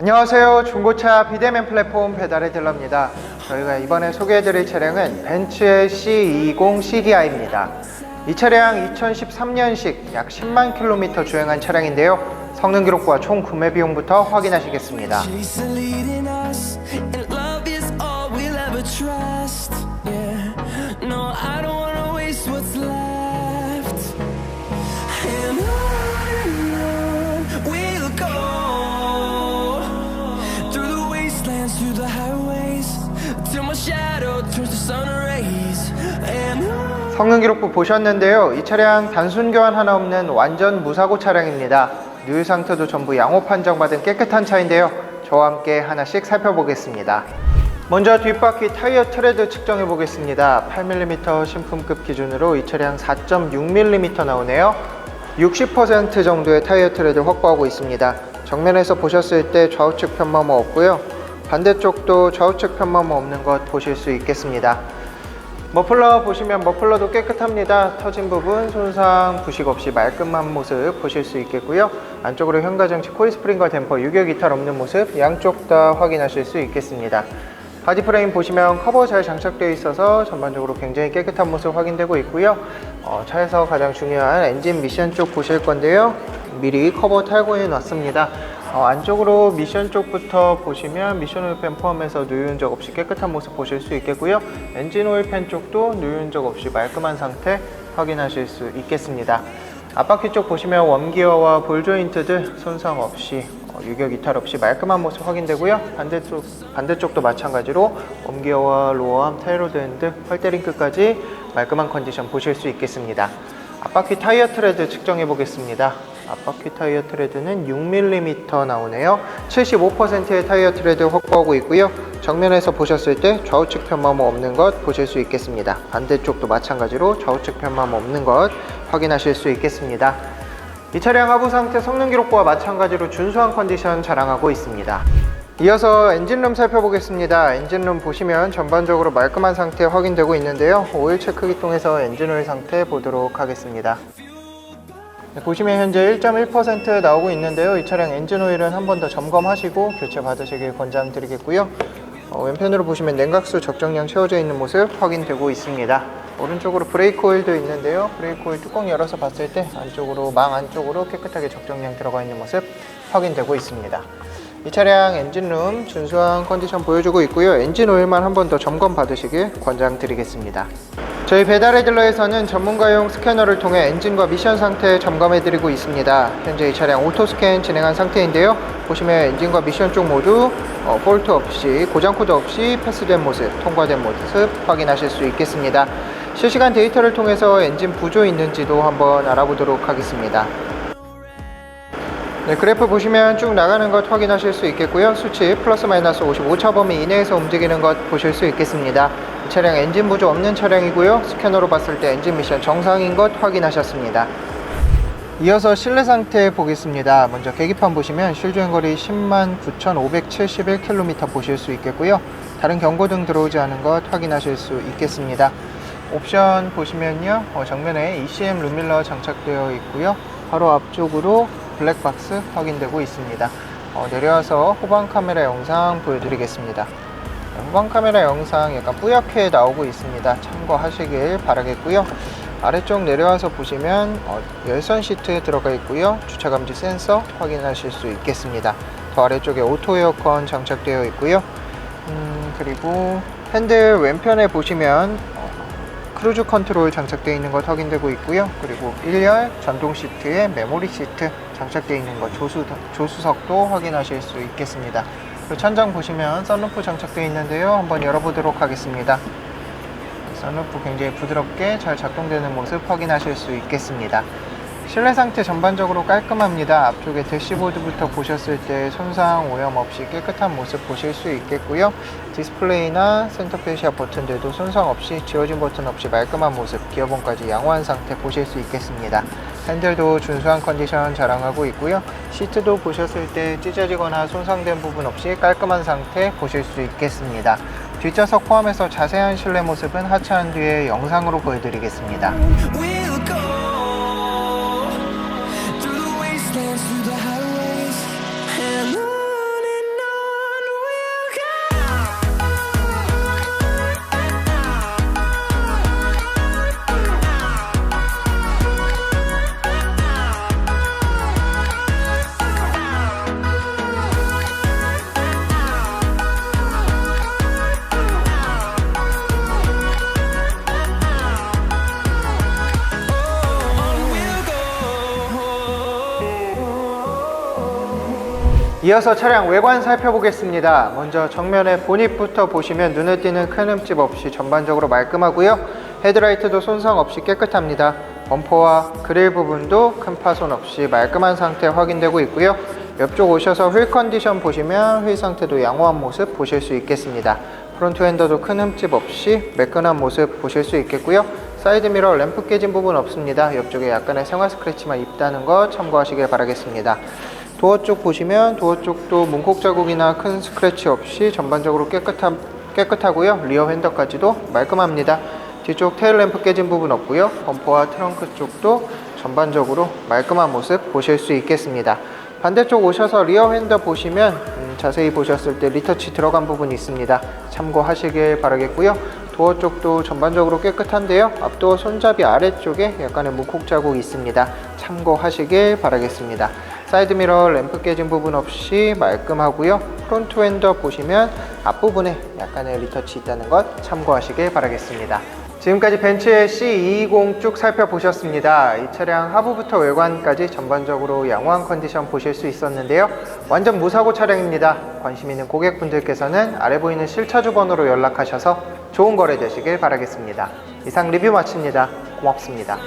안녕하세요. 중고차 비대면 플랫폼 배달의 딜러입니다. 저희가 이번에 소개해드릴 차량은 벤츠의 C20 CDI입니다. 이 차량 2013년식 약 10만 킬로미터 주행한 차량인데요. 성능 기록과 총 구매 비용부터 확인하시겠습니다. 성능 기록부 보셨는데요. 이 차량 단순 교환 하나 없는 완전 무사고 차량입니다. 누유 상태도 전부 양호 판정받은 깨끗한 차인데요. 저와 함께 하나씩 살펴보겠습니다. 먼저 뒷바퀴 타이어 트레드 측정해 보겠습니다. 8mm 신품급 기준으로 이 차량 4.6mm 나오네요. 60% 정도의 타이어 트레드 확보하고 있습니다. 정면에서 보셨을 때 좌우측 편마모 없고요. 반대쪽도 좌우측 편마모 없는 것 보실 수 있겠습니다. 머플러 보시면 머플러도 깨끗합니다. 터진 부분 손상 부식 없이 말끔한 모습 보실 수 있겠고요. 안쪽으로 현가장치 코일 스프링과 댐퍼 유격 이탈 없는 모습 양쪽 다 확인하실 수 있겠습니다. 바디 프레임 보시면 커버 잘 장착되어 있어서 전반적으로 굉장히 깨끗한 모습 확인되고 있고요. 어, 차에서 가장 중요한 엔진 미션 쪽 보실 건데요. 미리 커버 탈거해 놨습니다. 어, 안쪽으로 미션 쪽부터 보시면 미션 오일팬 포함해서 누유 흔 적 없이 깨끗한 모습 보실 수 있겠고요. 엔진 오일팬 쪽도 누유 흔 적 없이 말끔한 상태 확인하실 수 있겠습니다. 앞바퀴 쪽 보시면 웜기어와 볼 조인트들 손상 없이 어, 유격 이탈 없이 말끔한 모습 확인되고요. 반대쪽 반대쪽도 마찬가지로 웜기어와 로어암 타이로드 핸드 펄테링크까지 말끔한 컨디션 보실 수 있겠습니다. 앞바퀴 타이어 트레드 측정해 보겠습니다. 앞바퀴 타이어 트레드는 6mm 나오네요. 75%의 타이어 트레드 확보하고 있고요. 정면에서 보셨을 때 좌우측 편마모 없는 것 보실 수 있겠습니다. 반대쪽도 마찬가지로 좌우측 편마모 없는 것 확인하실 수 있겠습니다. 이 차량 하부 상태 성능 기록부와 마찬가지로 준수한 컨디션 자랑하고 있습니다. 이어서 엔진룸 살펴보겠습니다. 엔진룸 보시면 전반적으로 말끔한 상태 확인되고 있는데요. 오일 체크기 통해서 엔진 오일 상태 보도록 하겠습니다. 네, 보시면 현재 1.1% 나오고 있는데요. 이 차량 엔진 오일은 한 번 더 점검하시고 교체 받으시길 권장드리겠고요. 어, 왼편으로 보시면 냉각수 적정량 채워져 있는 모습 확인되고 있습니다. 오른쪽으로 브레이크 오일도 있는데요. 브레이크 오일 뚜껑 열어서 봤을 때 안쪽으로 망 안쪽으로 깨끗하게 적정량 들어가 있는 모습 확인되고 있습니다. 이 차량 엔진룸 준수한 컨디션 보여주고 있고요. 엔진 오일만 한 번 더 점검 받으시길 권장드리겠습니다. 저희 배달의 딜러에서는 전문가용 스캐너를 통해 엔진과 미션 상태 점검해 드리고 있습니다. 현재 이 차량 오토 스캔 진행한 상태인데요. 보시면 엔진과 미션 쪽 모두 어, 폴트 없이 고장 코드 없이 패스된 모습, 통과된 모습 확인하실 수 있겠습니다. 실시간 데이터를 통해서 엔진 부조 있는지도 한번 알아보도록 하겠습니다. 네, 그래프 보시면 쭉 나가는 것 확인하실 수 있겠고요. 수치 플러스 마이너스 55차 범위 이내에서 움직이는 것 보실 수 있겠습니다. 이 차량 엔진 부조 없는 차량이고요. 스캐너로 봤을 때 엔진 미션 정상인 것 확인하셨습니다. 이어서 실내 상태 보겠습니다. 먼저 계기판 보시면 실주행거리 10만 9,571km 보실 수 있겠고요. 다른 경고등 들어오지 않은 것 확인하실 수 있겠습니다. 옵션 보시면요. 어, 정면에 ECM 룸밀러 장착되어 있고요. 바로 앞쪽으로 블랙박스 확인되고 있습니다. 어, 내려와서 후방 카메라 영상 보여드리겠습니다. 네, 후방 카메라 영상 약간 뿌옇게 나오고 있습니다. 참고하시길 바라겠고요. 아래쪽 내려와서 보시면 어, 열선 시트 들어가 있고요. 주차 감지 센서 확인하실 수 있겠습니다. 더 아래쪽에 오토 에어컨 장착되어 있고요. 음, 그리고 핸들 왼편에 보시면 어, 크루즈 컨트롤 장착되어 있는 것 확인되고 있고요. 그리고 1열 전동 시트에 메모리 시트 장착되어 있는 것 조수, 조수석도 확인하실 수 있겠습니다. 천장 보시면 썬루프 장착되어 있는데요. 한번 열어보도록 하겠습니다. 썬루프 굉장히 부드럽게 잘 작동되는 모습 확인하실 수 있겠습니다. 실내 상태 전반적으로 깔끔합니다. 앞쪽에 대시보드부터 보셨을 때 손상 오염 없이 깨끗한 모습 보실 수 있겠고요. 디스플레이나 센터페시아 버튼들도 손상 없이 지워진 버튼 없이 말끔한 모습, 기어봉까지 양호한 상태 보실 수 있겠습니다. 핸들도 준수한 컨디션 자랑하고 있고요. 시트도 보셨을 때 찢어지거나 손상된 부분 없이 깔끔한 상태 보실 수 있겠습니다. 뒷좌석 포함해서 자세한 실내 모습은 하차한 뒤에 영상으로 보여드리겠습니다. 이어서 차량 외관 살펴보겠습니다. 먼저 정면의 보닛부터 보시면 눈에 띄는 큰 흠집 없이 전반적으로 말끔하고요. 헤드라이트도 손상 없이 깨끗합니다. 범퍼와 그릴 부분도 큰 파손 없이 말끔한 상태 확인되고 있고요. 옆쪽 오셔서 휠 컨디션 보시면 휠 상태도 양호한 모습 보실 수 있겠습니다. 프론트 핸더도 큰 흠집 없이 매끈한 모습 보실 수 있겠고요. 사이드 미러 램프 깨진 부분 없습니다. 옆쪽에 약간의 생활 스크래치만 있다는 거 참고하시길 바라겠습니다. 도어 쪽 보시면 도어 쪽도 문콕 자국이나 큰 스크래치 없이 전반적으로 깨끗한, 깨끗하고요. 리어 핸더까지도 말끔합니다. 뒤쪽 테일 램프 깨진 부분 없고요. 범퍼와 트렁크 쪽도 전반적으로 말끔한 모습 보실 수 있겠습니다. 반대쪽 오셔서 리어 핸더 보시면 음, 자세히 보셨을 때 리터치 들어간 부분이 있습니다. 참고하시길 바라겠고요. 도어 쪽도 전반적으로 깨끗한데요. 앞도어 손잡이 아래쪽에 약간의 문콕 자국이 있습니다. 참고하시길 바라겠습니다. 사이드 미러 램프 깨진 부분 없이 말끔하고요. 프론트 핸더 보시면 앞부분에 약간의 리터치 있다는 것 참고하시길 바라겠습니다. 지금까지 벤츠의 C220 쭉 살펴보셨습니다. 이 차량 하부부터 외관까지 전반적으로 양호한 컨디션 보실 수 있었는데요. 완전 무사고 차량입니다. 관심 있는 고객분들께서는 아래 보이는 실차주 번호로 연락하셔서 좋은 거래 되시길 바라겠습니다. 이상 리뷰 마칩니다. 고맙습니다.